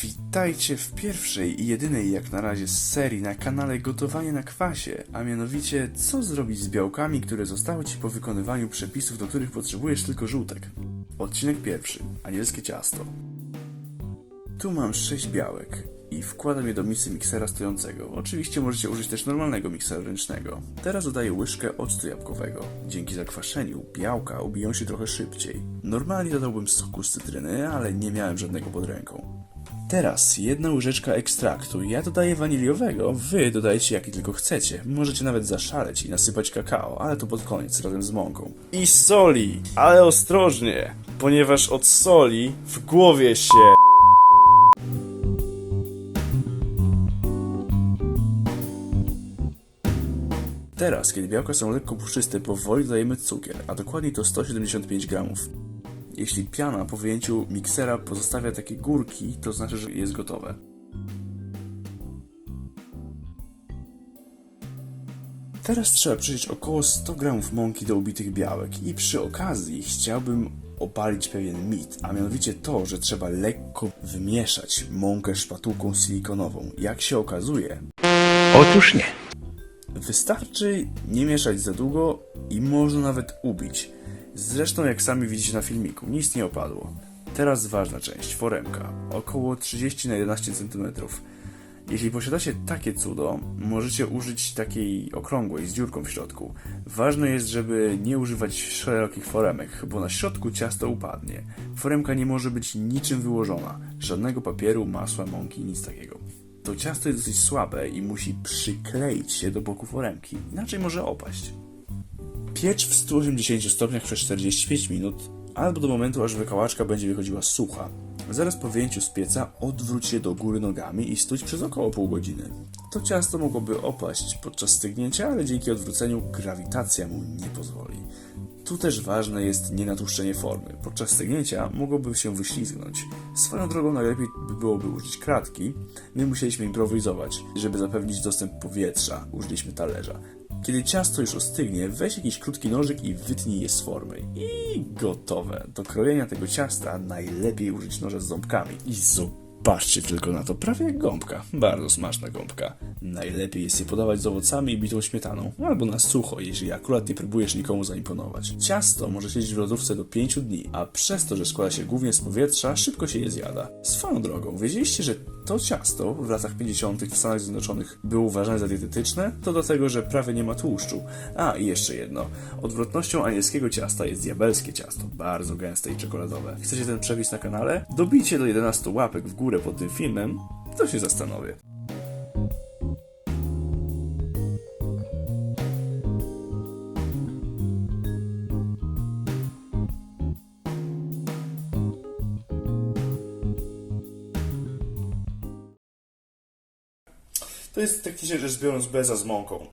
Witajcie w pierwszej i jedynej jak na razie serii na kanale Gotowanie na kwasie, a mianowicie co zrobić z białkami, które zostały Ci po wykonywaniu przepisów, do których potrzebujesz tylko żółtek. Odcinek pierwszy. Anielskie ciasto. Tu mam 6 białek i wkładam je do misy miksera stojącego. Oczywiście możecie użyć też normalnego miksera ręcznego. Teraz dodaję łyżkę octu jabłkowego. Dzięki zakwaszeniu białka ubiją się trochę szybciej. Normalnie dodałbym soku z cytryny, ale nie miałem żadnego pod ręką. Teraz jedna łyżeczka ekstraktu. Ja dodaję waniliowego, wy dodajcie jaki tylko chcecie. Możecie nawet zaszaleć i nasypać kakao, ale to pod koniec razem z mąką. I soli, ale ostrożnie, ponieważ od soli w głowie się Teraz, kiedy białka są lekko puszczyste, powoli dodajemy cukier, a dokładniej to 175 gramów. Jeśli piana po wyjęciu miksera pozostawia takie górki, to znaczy, że jest gotowe. Teraz trzeba przyjść około 100 gramów mąki do ubitych białek i przy okazji chciałbym opalić pewien mit, a mianowicie to, że trzeba lekko wymieszać mąkę szpatułką silikonową. Jak się okazuje, Otóż nie. Wystarczy nie mieszać za długo i można nawet ubić. Zresztą jak sami widzicie na filmiku, nic nie opadło. Teraz ważna część, foremka, około 30 na 11 cm. Jeśli posiadacie takie cudo, możecie użyć takiej okrągłej z dziurką w środku. Ważne jest, żeby nie używać szerokich foremek, bo na środku ciasto upadnie. Foremka nie może być niczym wyłożona, żadnego papieru, masła, mąki, nic takiego. To ciasto jest dosyć słabe i musi przykleić się do boku foremki, inaczej może opaść. Piecz w 180 stopniach przez 45 minut, albo do momentu, aż wykałaczka będzie wychodziła sucha. Zaraz po wyjęciu z pieca odwróć je do góry nogami i stóć przez około pół godziny. To ciasto mogłoby opaść podczas stygnięcia, ale dzięki odwróceniu grawitacja mu nie pozwoli. Tu też ważne jest nienatłuszczenie formy. Podczas stygnięcia mogłoby się wyślizgnąć. Swoją drogą najlepiej by byłoby użyć kratki. My musieliśmy improwizować. Żeby zapewnić dostęp powietrza, użyliśmy talerza. Kiedy ciasto już ostygnie, weź jakiś krótki nożyk i wytnij je z formy. I gotowe. Do krojenia tego ciasta najlepiej użyć noża z ząbkami. I zobaczcie tylko na to, prawie jak gąbka. Bardzo smaczna gąbka. Najlepiej jest je podawać z owocami i bitą śmietaną, albo na sucho, jeśli akurat nie próbujesz nikomu zaimponować. Ciasto może siedzieć w lodówce do 5 dni, a przez to, że składa się głównie z powietrza, szybko się je zjada. Swoją drogą, wiedzieliście, że to ciasto w latach 50. w Stanach Zjednoczonych było uważane za dietetyczne? To dlatego, że prawie nie ma tłuszczu. A, i jeszcze jedno. Odwrotnością anielskiego ciasta jest diabelskie ciasto, bardzo gęste i czekoladowe. Chcecie ten przepis na kanale? Dobijcie do 11 łapek w górę pod tym filmem, to się zastanowię. To jest technicznie rzecz biorąc beza z mąką.